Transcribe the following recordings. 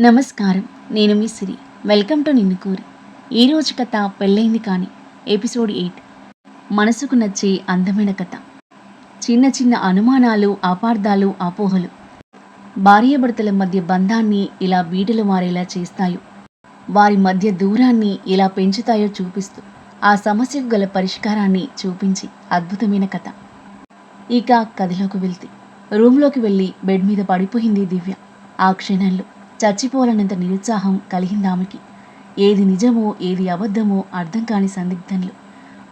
నమస్కారం. నేను మీ సిరి. Welcome to నిన్ను కోరి ఈరోజు కథ పెళ్ళైంది కానీ ఎపిసోడ్ ఎయిట్. మనసుకు నచ్చే అందమైన కథ. చిన్న చిన్న అనుమానాలు అపార్థాలు అపోహలు. భార్యాభర్తల మధ్య బంధాన్ని ఇలా బీటలు మారేలా చేస్తాయో వారి మధ్య దూరాన్ని ఇలా పెంచుతాయో చూపిస్తూ ఆ సమస్యకు గల పరిష్కారాన్ని చూపించి అద్భుతమైన కథ. ఇక కథలోకి వెళ్తే రూమ్లోకి వెళ్ళి బెడ్ మీద పడిపోయింది దివ్య. ఆ క్షణంలో చచ్చిపోవాలన్నంత నిరుత్సాహం కలిగింది ఆమెకి. ఏది నిజమో ఏది అబద్ధమో అర్థం కాని సందిగ్ధంలో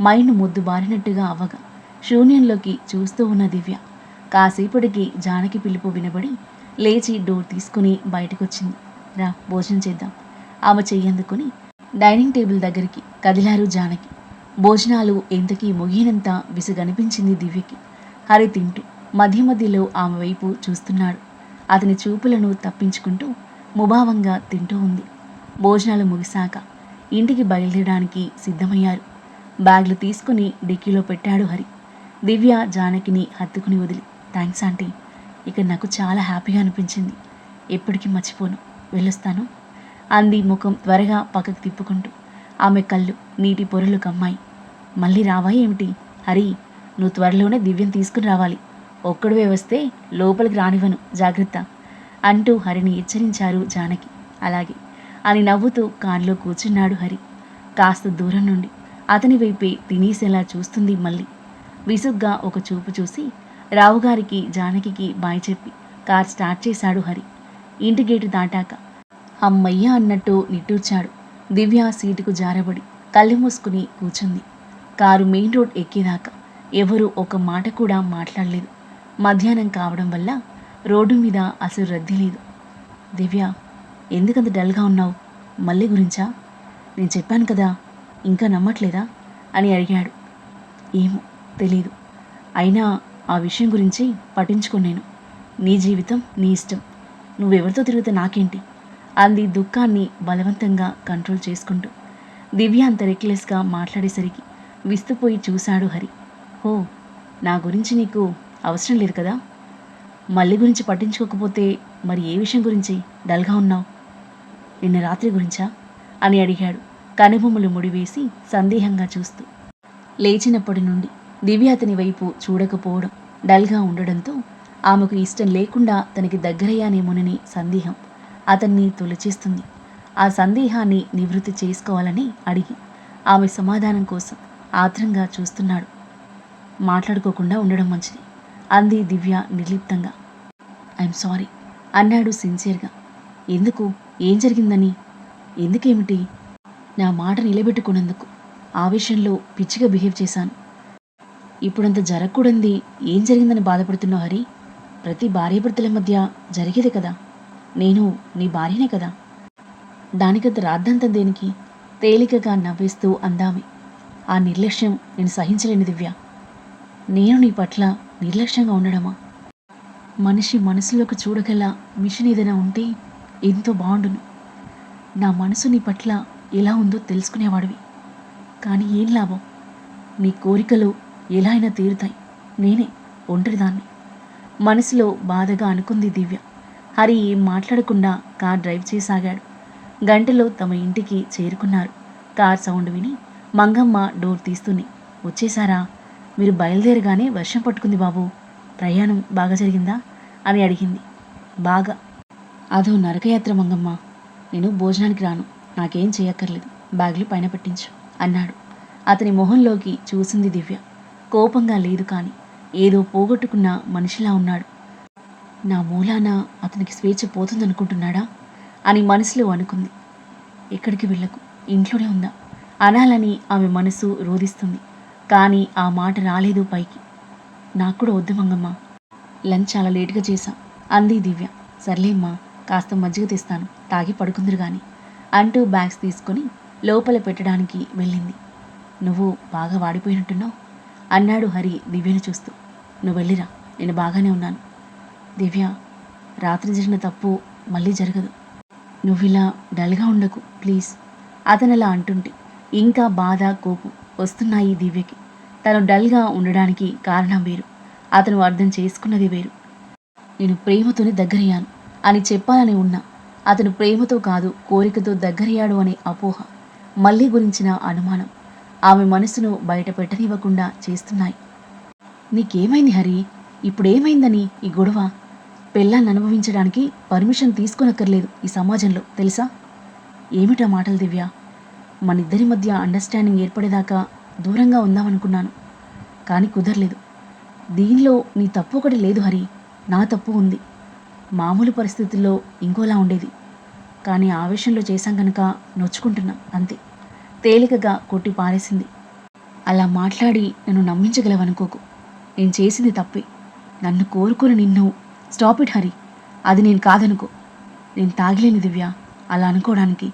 మైండ్ మొద్దు బారినట్టుగా అవ్వగా శూన్యంలోకి చూస్తూ ఉన్న దివ్య కాసేపటికి జానకి పిలుపు వినబడి లేచి డోర్ తీసుకుని బయటకొచ్చింది. రా భోజనం చేద్దాం. ఆమె చెయ్యందుకుని డైనింగ్ టేబుల్ దగ్గరికి కదిలారు జానకి. భోజనాలు ఎంతకీ ముగినంత విసుగనిపించింది దివ్యకి. హరి తింటూ మధ్య మధ్యలో ఆమె వైపు చూస్తున్నాడు. అతని చూపులను తప్పించుకుంటూ ముభావంగా తింటూ ఉంది. భోజనాలు ముగిశాక ఇంటికి బయలుదేరడానికి సిద్ధమయ్యారు. బ్యాగ్లు తీసుకుని డిక్కీలో పెట్టాడు హరి. దివ్య జానకిని హత్తుకుని వదిలి థ్యాంక్స్ ఆంటీ. ఇక నాకు చాలా హ్యాపీగా అనిపించింది. ఎప్పటికీ మర్చిపోను. వెళ్ళొస్తాను. అంది ముఖం త్వరగా పక్కకు తిప్పుకుంటూ. ఆమె కళ్ళు నీటి పొరలు కమ్మాయి. మళ్ళీ రావా ఏమిటి? హరి నువ్వు త్వరలోనే దివ్యం తీసుకుని రావాలి. ఒక్కడివే వస్తే లోపలికి రానివ్వను. జాగ్రత్త. అంటూ హరిని హెచ్చరించారు జానకి. అలాగే అని నవ్వుతూ కారులో కూర్చున్నాడు హరి. కాస్త దూరం నుండి అతని వైపే తినేసేలా చూస్తుంది మళ్ళీ విసుగ్గా ఒక చూపు చూసి రావుగారికి జానకికి బాయ్ చెప్పి కార్ స్టార్ట్ చేశాడు హరి. ఇంటి గేటు దాటాక అమ్మయ్య అన్నట్టు నిట్టూర్చాడు. దివ్య సీటుకు జారబడి కళ్ళు మూసుకుని కూర్చుంది. కారు మెయిన్ రోడ్ ఎక్కేదాకా ఎవరు ఒక మాట కూడా మాట్లాడలేదు. మధ్యాహ్నం కావడం వల్ల రోడ్డు మీద అసలు రద్దీ లేదు. దివ్య ఎందుకంత డల్గా ఉన్నావు? మళ్ళీ గురించా? నేను చెప్పాను కదా ఇంకా నమ్మట్లేదా? అని అడిగాడు. ఏమో తెలీదు. అయినా ఆ విషయం గురించి పట్టించుకున్నాను నీ జీవితం నీ ఇష్టం. నువ్వెవరితో తిరిగితే నాకేంటి? అంది దుఃఖాన్ని బలవంతంగా కంట్రోల్ చేసుకుంటూ. దివ్య అంత రెక్లెస్గా మాట్లాడేసరికి విస్తుపోయి చూశాడు హరి. హో నా గురించి నీకు అవసరం లేదు కదా? మళ్ళీ గురించి పట్టించుకోకపోతే మరి ఏ విషయం గురించి? డల్గా ఉన్నావు. నిన్న రాత్రి గురించా? అని అడిగాడు. కనుబొమ్మలు ముడివేసి సందేహంగా చూస్తూ. లేచినప్పటి నుండి దివ్య అతని వైపు చూడకపోవడం డల్గా ఉండడంతో ఆమెకు ఇష్టం లేకుండా తనకి దగ్గరయ్యానేమోనని సందేహం అతన్ని తొలిచేస్తుంది. ఆ సందేహాన్ని నివృత్తి చేసుకోవాలని అడిగి ఆమె సమాధానం కోసం ఆత్రంగా చూస్తున్నాడు. మాట్లాడుకోకుండా ఉండడం మంచిది. అంది దివ్య నిర్లిప్తంగా. ఐఎమ్ సారీ అన్నాడు సిన్సియర్గా. ఎందుకు? ఏం జరిగిందని? ఎందుకేమిటి? నా మాట నిలబెట్టుకున్నందుకు ఆ విషయంలో పిచ్చిగా బిహేవ్ చేశాను. ఇప్పుడంత జరగకూడంది ఏం జరిగిందని బాధపడుతున్నావు హరి? ప్రతి భార్యాభర్తల మధ్య జరిగేది కదా. నేను నీ భార్యనే కదా. దానికంత రాద్దంతం దేనికి? తేలికగా నవ్వేస్తూ అందామి. ఆ నిర్లక్ష్యం నేను సహించలేని దివ్య. నేను నీ పట్ల నిర్లక్ష్యంగా ఉండడమా? మనిషి మనసులోకి చూడగల మిషన్ ఏదైనా ఉంటే ఎంతో బాగుండును. నా మనసు నీ పట్ల ఎలా ఉందో తెలుసుకునేవాడివి. కానీ ఏం లాభం? నీ కోరికలు ఎలా అయినా తీరుతాయి. నేనే ఒంటరిదాన్ని. మనసులో బాధగా అనుకుంది దివ్య. హరి ఏం మాట్లాడకుండా కార్ డ్రైవ్ చేసాగాడు గంటలో తమ ఇంటికి చేరుకున్నారు. కార్ సౌండ్ విని మంగమ్మ డోర్ తీస్తూనే వచ్చేసారా? మీరు బయలుదేరగానే వర్షం పట్టుకుంది బాబు. ప్రయాణం బాగా జరిగిందా? అని అడిగింది. బాగా. అదో నరకయాత్ర మంగమ్మ. నేను భోజనానికి రాను. నాకేం చేయక్కర్లేదు. బ్యాగులు పైన పెట్టించు అన్నాడు. అతని మొహంలోకి చూసింది దివ్య. కోపంగా లేదు కానీ ఏదో పోగొట్టుకున్న మనిషిలా ఉన్నాడు. నా మూలాన అతనికి స్వేచ్ఛ పోతుందనుకుంటున్నాడా? అని మనసులో అనుకుంది. ఎక్కడికి వెళ్ళకు? ఇంట్లోనే ఉందా? అనాలని ఆమె మనసు రోధిస్తుంది. కానీ ఆ మాట రాలేదు పైకి. నాకు కూడా వద్దు మంగమ్మ లంచ్ చాలా లేటుగా చేశాం. అంది దివ్య. సర్లేమ్మా కాస్త మజ్జిగ తెస్తాను. తాగి పడుకుందరు కానీ అంటూ బ్యాగ్స్ తీసుకొని లోపల పెట్టడానికి వెళ్ళింది. నువ్వు బాగా వాడిపోయినట్టున్నావు? అన్నాడు హరి దివ్యను చూస్తూ. నువ్వు వెళ్ళిరా. నేను బాగానే ఉన్నాను. దివ్య రాత్రి జరిగిన తప్పు మళ్ళీ జరగదు. నువ్వు ఇలా డల్గా ఉండకు ప్లీజ్. అతను అలా అంటుంటే. ఇంకా బాధ కోపం. వస్తున్నాయి దివ్యకి. తను డల్గా ఉండడానికి కారణం వేరు. అతను అర్థం చేసుకున్నది వేరు. నేను ప్రేమతోనే దగ్గరయ్యాను అని చెప్పాలని ఉన్నా. అతను ప్రేమతో కాదు కోరికతో దగ్గరయ్యాడు అనే అపోహ మళ్ళీ గురించిన అనుమానం. ఆమె మనసును బయట పెట్టనివ్వకుండా చేస్తున్నాయి. నీకేమైంది హరి? ఇప్పుడేమైందని ఈ గొడవ? పెళ్ళాన్ని అనుభవించడానికి పర్మిషన్ తీసుకోనక్కర్లేదు ఈ సమాజంలో తెలుసా? ఏమిటా మాటలు దివ్య? మనిద్దరి మధ్య అండర్స్టాండింగ్ ఏర్పడేదాకా దూరంగా ఉందామనుకున్నాను. కానీ కుదరలేదు. దీనిలో నీ తప్పు ఒకటి లేదు హరి. నా తప్పు ఉంది. మామూలు పరిస్థితుల్లో ఇంకోలా ఉండేది. కానీ ఆవేశంలో చేశాం కనుక నొచ్చుకుంటున్నాం అంతే. తేలికగా కొట్టి పారేసింది. అలా మాట్లాడి నన్ను నమ్మించగలవనుకోకు నేను చేసింది తప్పే. నన్ను కోరుకుని నిన్ను స్టాప్ ఇట్ హరి. అది నేను కాదనుకో. నేను తాగిలేని దివ్య. అలా అనుకోవడానికి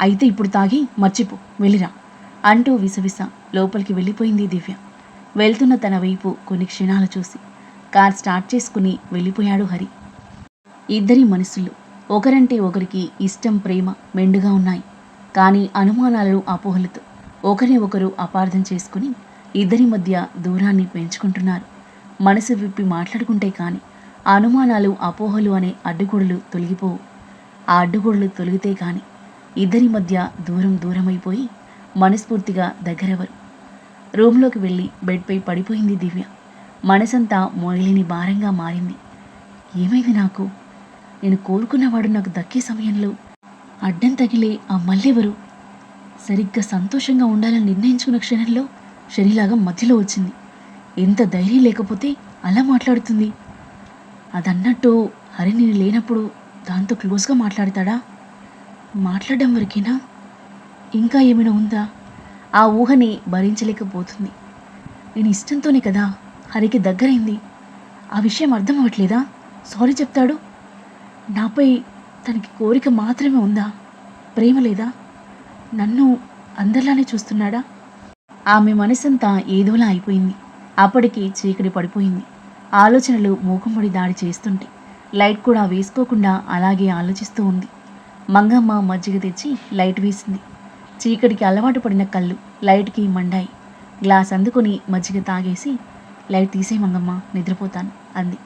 అయితే ఇప్పుడు తాగి మర్చిపో వెళ్ళిరా అంటూ విసవిస లోపలికి వెళ్ళిపోయింది దివ్య. వెళ్తున్న తన వైపు కొన్ని క్షణాలు చూసి. కార్ స్టార్ట్ చేసుకుని వెళ్ళిపోయాడు హరి. ఇద్దరి మనసులు ఒకరంటే ఒకరికి ఇష్టం ప్రేమ మెండుగా ఉన్నాయి. కానీ అనుమానాలు అపోహలతో ఒకరిని ఒకరు అపార్థం చేసుకుని ఇద్దరి మధ్య దూరాన్ని పెంచుకుంటున్నారు. మనసు విప్పి మాట్లాడుకుంటే కానీ అనుమానాలు అపోహలు అనే అడ్డుగోడలు తొలగిపోవు. ఆ అడ్డుగోడలు తొలిగితే కానీ ఇద్దరి మధ్య దూరం దూరమైపోయి మనస్ఫూర్తిగా దగ్గరవరు. రూమ్లోకి వెళ్ళి బెడ్పై పడిపోయింది దివ్య. మనసంతా మోయలేని భారంగా మారింది. ఏమైంది నాకు? నేను కోరుకున్నవాడు నాకు దక్కే సమయంలో అడ్డం తగిలే ఆ మల్లెవరు? సరిగ్గా సంతోషంగా ఉండాలని నిర్ణయించుకున్న క్షణంలో శనిలాగా మధ్యలో వచ్చింది. ఎంత ధైర్యం లేకపోతే అలా మాట్లాడుతుంది? అదన్నట్టు హరి నేను లేనప్పుడు దాంతో క్లోజ్గా మాట్లాడతాడా? మాట్లాడడం వరకేనా? ఇంకా ఏమైనా ఉందా? ఆ ఊహని భరించలేకపోతుంది. నేను ఇష్టంతోనే కదా హరికి దగ్గరైంది. ఆ విషయం అర్థం అవ్వట్లేదా? సారీ చెప్తాడు. నాపై తనకి కోరిక మాత్రమే ఉందా? ప్రేమ లేదా? నన్ను అందరిలానే చూస్తున్నాడా? ఆమె మనసంతా ఏదోలా అయిపోయింది. అప్పటికి చీకటి పడిపోయింది. ఆలోచనలు మూకుమ్మడి దాడి చేస్తుంటే లైట్ కూడా వేసుకోకుండా అలాగే ఆలోచిస్తూ ఉంది. మంగమ్మ మజ్జిగ తెచ్చి లైట్ వేసింది. చీకటికి అలవాటు పడిన కళ్ళు లైట్కి మండాయి. గ్లాస్ అందుకొని మజ్జిగ తాగేసి లైట్ తీసే మంగమ్మ నిద్రపోతాను అంది.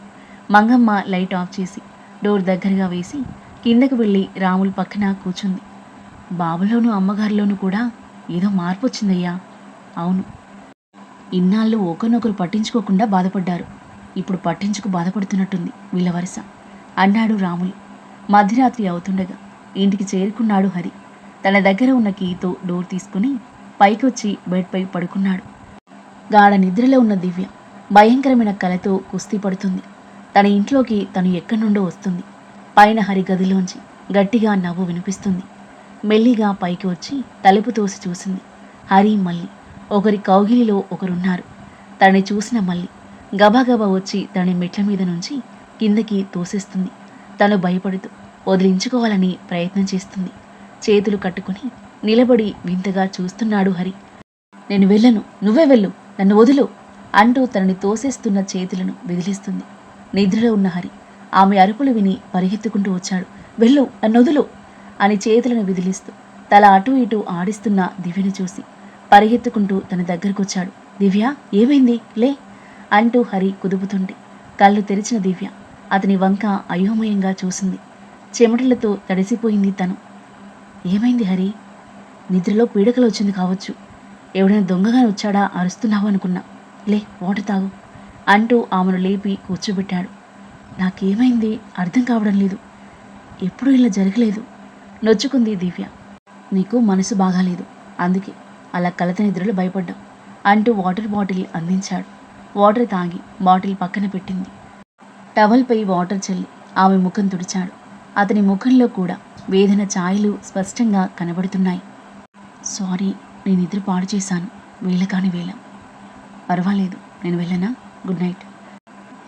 మంగమ్మ లైట్ ఆఫ్ చేసి డోర్ దగ్గరగా వేసి కిందకు వెళ్ళి రాములు పక్కన కూర్చుంది. బాబులోను అమ్మగారిలోనూ కూడా ఏదో మార్పు వచ్చిందయ్యా అవును. ఇన్నాళ్ళు ఒకరినొకరు పట్టించుకోకుండా బాధపడ్డారు. ఇప్పుడు పట్టించుకు బాధపడుతున్నట్టుంది వీళ్ళ వరుస అన్నాడు రాములు. మధ్యరాత్రి అవుతుండగా ఇంటికి చేరుకున్నాడు హరి. తన దగ్గర ఉన్న కీతో డోర్ తీసుకుని పైకొచ్చి బెడ్పై పడుకున్నాడు. గాఢ నిద్రలో ఉన్న దివ్య భయంకరమైన కలతో కుస్తీ పడుతుంది. తన ఇంట్లోకి తను ఎక్కడి నుండో వస్తుంది. పైన హరి గదిలోంచి గట్టిగా నవ్వు వినిపిస్తుంది. మెల్లిగా పైకి వచ్చి తలుపు తోసి చూసింది. హరి మల్లి ఒకరి కౌగిలిలో ఒకరున్నారు. తనని చూసిన మల్లి గబాగబా వచ్చి తన మెట్ల మీద నుంచి కిందకి తోసేస్తుంది. తను భయపడుతూ వదిలించుకోవాలని ప్రయత్నం చేస్తుంది. చేతులు కట్టుకుని నిలబడి వింతగా చూస్తున్నాడు హరి. నేను వెళ్ళను నువ్వే వెళ్ళు నన్ను వదులు అంటూ తనని తోసేస్తున్న చేతులను విదిలిస్తుంది. నిద్రలో ఉన్న హరి ఆమె అరుపులు విని పరిగెత్తుకుంటూ వచ్చాడు. వెళ్ళు నన్ను వదులు అని చేతులను విదిలిస్తూ తల అటూ ఇటూ ఆడిస్తున్న దివ్యను చూసి పరిగెత్తుకుంటూ తన దగ్గరకొచ్చాడు. దివ్య ఏమైంది? లే అంటూ హరి కుదుపుతుంటే కళ్ళు తెరిచిన దివ్య అతని వంక అయోమయంగా చూసింది. చెమటలతో తడిసిపోయింది తను. ఏమైంది హరి? నిద్రలో పీడకలు వచ్చింది కావచ్చు. ఎవడైనా దొంగగా వచ్చాడా అరుస్తున్నావు అనుకున్నా. లే వాటర్ తాగు అంటూ ఆమెను లేపి కూర్చోబెట్టాడు. నాకేమైంది అర్థం కావడం లేదు. ఎప్పుడూ ఇలా జరగలేదు. నొచ్చుకుంది దివ్య. నీకు మనసు బాగాలేదు. అందుకే అలా కలత నిద్రలు భయపడ్డాం అంటూ వాటర్ బాటిల్ అందించాడు. వాటర్ తాగి బాటిల్ పక్కన పెట్టింది. టవల్పై వాటర్ చల్లి ఆమె ముఖం తుడిచాడు. అతని ముఖంలో కూడా వేదన ఛాయలు స్పష్టంగా కనబడుతున్నాయి. సారీ నేను ఇద్దరు పాడు చేశాను. వేళ కాని వేళ. పర్వాలేదు నేను వెళ్ళనా? Good night.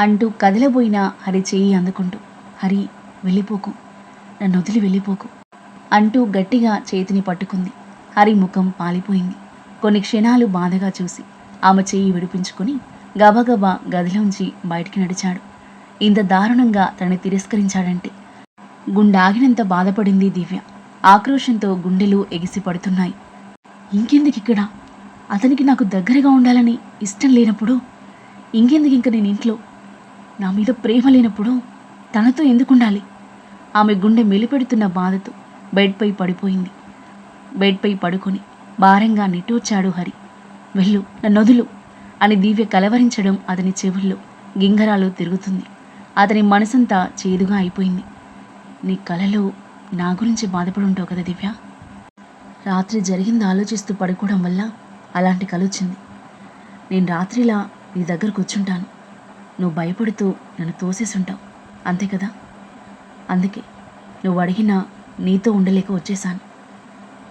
అంటూ కదలబోయిన హరి చేయి అందుకుంటూ హరి వెళ్ళిపోకు. నన్ను వదిలి వెళ్ళిపోకు. అంటూ గట్టిగా చేతిని పట్టుకుంది. హరి ముఖం పాలిపోయింది. కొన్ని క్షణాలు బాధగా చూసి ఆమె చేయి విడిపించుకుని గబగబా గదిలోంచి బయటికి నడిచాడు. ఇంత దారుణంగా తనని తిరస్కరించాడంటే గుండాగినంత బాధపడింది దివ్య. ఆక్రోషంతో గుండెలు ఎగిసి పడుతున్నాయి. ఇంకెందుకిక్కడ అతనికి నాకు దగ్గరగా ఉండాలని ఇష్టం లేనప్పుడు? ఇంకెందుకు ఇంక నేను ఇంట్లో? నా మీద ప్రేమ లేనప్పుడు తనతో ఎందుకు ఉండాలి? ఆమె గుండె మెలిపెడుతున్న బాధతో బెడ్పై పడిపోయింది. బెడ్పై పడుకొని భారంగా నిట్టూర్చాడు హరి. వెళ్ళు నన్నొదులు అని దివ్య కలవరించడం అతని చెవుల్లో గింగరాలు తిరుగుతుంది. అతని మనసంతా చేదుగా అయిపోయింది. నీ కలలో నా గురించి బాధపడి ఉంటావు కదా దివ్య? రాత్రి జరిగింది ఆలోచిస్తూ పడుకోవడం వల్ల అలాంటి కల వచ్చింది. నేను రాత్రిలా నీ దగ్గర కూర్చుంటాను నువ్వు భయపడుతూ నన్ను తోసేసి ఉంటావు అంతే కదా? అందుకే నువ్వు అడిగినా నీతో ఉండలేక వచ్చేసాను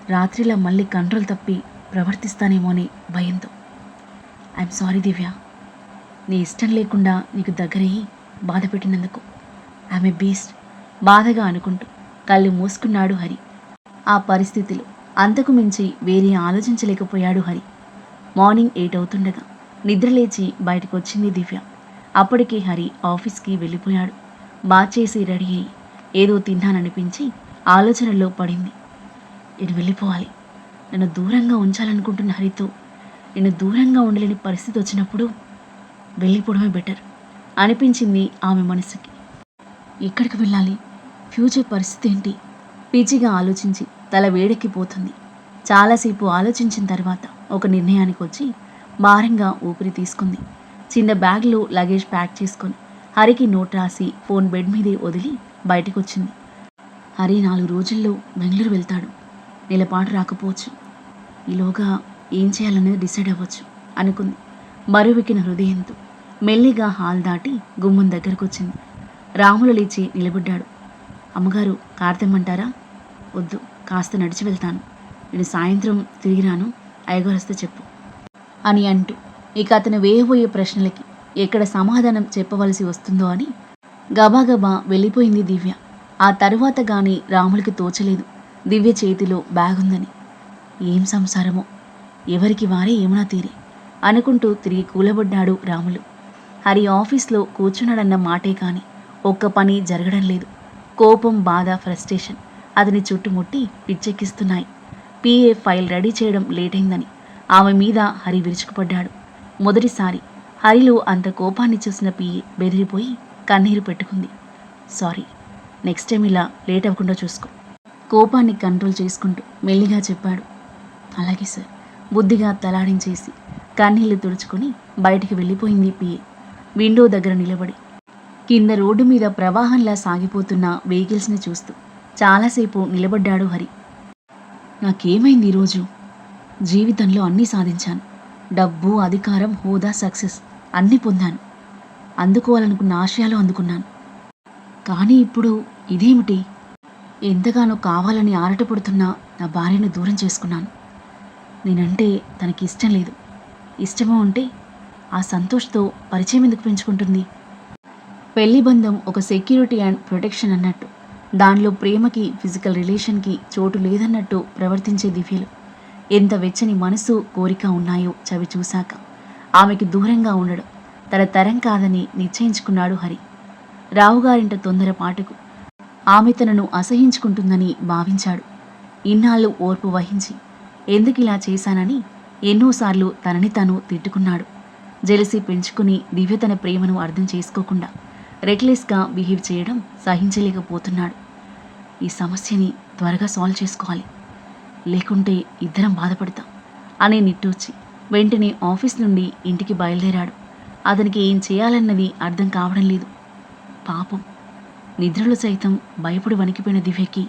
రాత్రిలా మళ్ళీ కంట్రోల్ తప్పి ప్రవర్తిస్తానేమో అని భయంతో. I'm sorry Divya. నీ ఇష్టం లేకుండా నీకు దగ్గరయ్యి బాధ పెట్టినందుకు. ఏ బీస్ట్ బాధగా అనుకుంటూ కళ్ళు మూసుకున్నాడు హరి. ఆ పరిస్థితిలో అంతకు మించి వేరే ఆలోచించలేకపోయాడు హరి. మార్నింగ్ ఎయిట్ అవుతుండగా నిద్రలేచి బయటకు వచ్చింది దివ్య. అప్పటికే హరి ఆఫీస్కి వెళ్ళిపోయాడు. బాత్ చేసి రెడీ అయ్యి ఏదో తిన్నాననిపించి ఆలోచనలో పడింది. నేను వెళ్ళిపోవాలి. నన్ను దూరంగా ఉంచాలనుకుంటున్న హరితో నేను దూరంగా ఉండలేని పరిస్థితి వచ్చినప్పుడు వెళ్ళిపోవడమే బెటర్ అనిపించింది ఆమె మనసుకి. ఎక్కడికి వెళ్ళాలి? ఫ్యూచర్ పరిస్థితి ఏంటి? పిచ్చిగా ఆలోచించి తల వేడెక్కిపోతుంది చాలాసేపు ఆలోచించిన తర్వాత ఒక నిర్ణయానికి వచ్చి భారంగా ఊపిరి తీసుకుంది. చిన్న బ్యాగ్లో లగేజ్ ప్యాక్ చేసుకొని హరికి నోట్ రాసి ఫోన్ బెడ్ మీదే వదిలి బయటకు వచ్చింది హరి నాలుగు రోజుల్లో బెంగళూరు వెళ్తాడు. నిలపాటు రాకపోవచ్చు. ఈలోగా ఏం చేయాలనేది డిసైడ్ అవ్వచ్చు అనుకుంది. మరువికిన హృదయంతో మెల్లిగా హాల్ దాటి గుమ్మం దగ్గరకు వచ్చింది రాములు లేచి నిలబడ్డాడు. అమ్మగారు కార్తెమ్మంటారా వద్దు కాస్త నడిచి వెళ్తాను. నేను సాయంత్రం తిరిగి రాను అయ్యగారు వస్తే చెప్పు అని అంటూ ఇక అతను వేయబోయే ప్రశ్నలకి ఎక్కడ సమాధానం చెప్పవలసి వస్తుందో అని గబాగబా వెళ్ళిపోయింది దివ్య. ఆ తరువాత గాని రాములకి తోచలేదు. దివ్య చేతిలో బ్యాగ్ ఉందని ఏం సంసారమో? ఎవరికి వారే ఏమైనా తీరే అనుకుంటూ తిరిగి కూలబడ్డాడు రాములు. హరి ఆఫీస్లో కూర్చున్నాడన్న మాటే కాని ఒక్క పని జరగడం లేదు. కోపం బాధ ఫ్రస్ట్రేషన్ అతని చుట్టుముట్టి పిచ్చెక్కిస్తున్నాయి పిఏ ఫైల్ రెడీ చేయడం లేటైందని ఆమె మీద హరి విరుచుకుపడ్డాడు. మొదటిసారి హరిలో అంత కోపాన్ని చూసిన పిఏ బెదిరిపోయి కన్నీరు పెట్టుకుంది. సారీ నెక్స్ట్ టైం ఇలా లేట్ అవ్వకుండా చూసుకో. కోపాన్ని కంట్రోల్ చేసుకుంటూ మెల్లిగా చెప్పాడు. అలాగే సార్ బుద్ధిగా తలాడించేసి కన్నీళ్ళు తుడుచుకొని బయటికి వెళ్ళిపోయింది పిఏ విండో దగ్గర నిలబడి కింద రోడ్డు మీద ప్రవాహంలా సాగిపోతున్న వెహికల్స్ని చూస్తూ చాలాసేపు నిలబడ్డాడు హరి. నాకేమైంది ఈరోజు జీవితంలో అన్నీ సాధించాను. డబ్బు అధికారం హోదా సక్సెస్ అన్నీ పొందాను. అందుకోవాలనుకున్న ఆశయాలు అందుకున్నాను. కానీ ఇప్పుడు ఇదేమిటి? ఎంతగానో కావాలని ఆరటపడుతున్న నా భార్యను దూరం చేసుకున్నాను. నేనంటే తనకి ఇష్టం లేదు. ఇష్టమో ఉంటే ఆ సంతోష్తో పరిచయం ఎందుకు పెంచుకుంటుంది? పెళ్ళి బంధం ఒక సెక్యూరిటీ అండ్ ప్రొటెక్షన్ అన్నట్టు. దానిలో ప్రేమకి ఫిజికల్ రిలేషన్కి చోటు లేదన్నట్టు ప్రవర్తించే దివ్యలు. ఎంత వెచ్చని మనసు కోరిక ఉన్నాయో చవి చూశాక. ఆమెకి దూరంగా ఉండడం. తన తరం కాదని నిశ్చయించుకున్నాడు హరి. రావుగారింట తొందరపాటుకు ఆమె తనను అసహించుకుంటుందని భావించాడు. ఇన్నాళ్ళు ఓర్పు వహించి. ఎందుకు ఇలా చేశానని ఎన్నోసార్లు తనని తాను తిట్టుకున్నాడు. జెలసి పెంచుకుని దివ్య తన ప్రేమను అర్థం చేసుకోకుండా. రెక్లెస్గా బిహేవ్ చేయడం సహించలేకపోతున్నాడు. ఈ సమస్యని త్వరగా సాల్వ్ చేసుకోవాలి. లేకుంటే ఇద్దరం బాధపడతాం అని నిట్టూచి వెంటనే ఆఫీస్ నుండి ఇంటికి బయలుదేరాడు. అతనికి ఏం చేయాలన్నది అర్థం కావడం లేదు. పాపం నిద్రలో సైతం భయపడి వణికిపోయిన దివ్యకి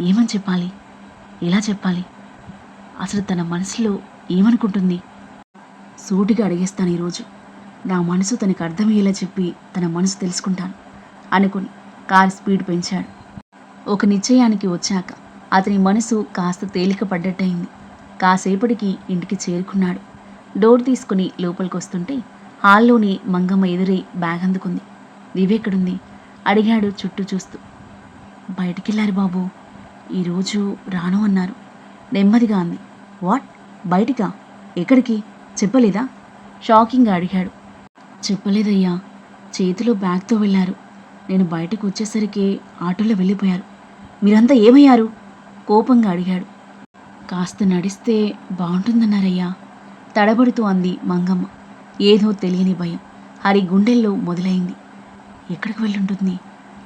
ఏమని చెప్పాలి? ఎలా చెప్పాలి? అసలు తన మనసులో ఏమనుకుంటుంది? సూటిగా అడిగేస్తాను ఈరోజు. నా మనసు తనకు అర్థమయ్యేలా చెప్పి తన మనసు తెలుసుకుంటాను. అనుకుని కార్ స్పీడ్ పెంచాడు. ఒక నిశ్చయానికి వచ్చాక అతని మనసు కాస్త తేలిక పడ్డట్టయింది. కాసేపటికి ఇంటికి చేరుకున్నాడు. డోర్ తీసుకుని లోపలికి వస్తుంటే హాల్లోనే మంగమ్మ ఎదురై బ్యాగ్ అందుకుంది. దివ్యెక్కడుంది అడిగాడు చుట్టూ చూస్తూ. బయటికెళ్ళారు బాబు. ఈరోజు రాను అన్నారు. నెమ్మదిగా అంది. వాట్? బయటికా? ఎక్కడికి? చెప్పలేదా? షాకింగ్గా అడిగాడు. చెప్పలేదయ్యా. చేతిలో బ్యాగ్తో వెళ్ళారు. నేను బయటకు వచ్చేసరికి ఆటోలో వెళ్ళిపోయారు. మీరంతా ఏమయ్యారు? కోపంగా అడిగాడు. కాస్త నడిస్తే బాగుంటుందన్నారయ్యా. తడబడుతూ అంది మంగమ్మ. ఏదో తెలియని భయం. హరి గుండెల్లో మొదలైంది. ఎక్కడికి వెళ్ళుంటుంది?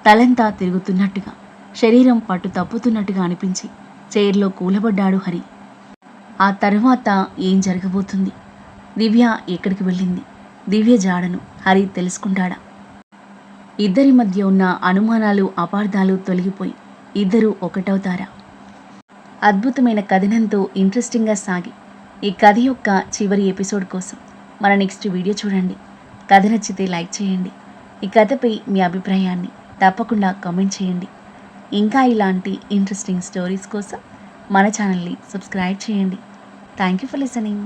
తలంతా తిరుగుతున్నట్టుగా శరీరం పట్టు తప్పుతున్నట్టుగా అనిపించి చైర్లో కూలబడ్డాడు హరి. ఆ తర్వాత ఏం జరగబోతుంది? దివ్య ఎక్కడికి వెళ్ళింది? దివ్య జాడను హరి తెలుసుకుంటాడా? ఇద్దరి మధ్య ఉన్న అనుమానాలు అపార్థాలు తొలగిపోయి ఇద్దరూ ఒకటవుతారా? అద్భుతమైన కథనంతో ఇంట్రెస్టింగ్గా సాగి ఈ కథ యొక్క చివరి ఎపిసోడ్ కోసం మన నెక్స్ట్ వీడియో చూడండి. కథ నచ్చితే లైక్ చేయండి. ఈ కథపై మీ అభిప్రాయాన్ని తప్పకుండా కామెంట్ చేయండి. ఇంకా ఇలాంటి ఇంట్రెస్టింగ్ స్టోరీస్ కోసం మన ఛానల్ని సబ్స్క్రైబ్ చేయండి. Thank you for listening.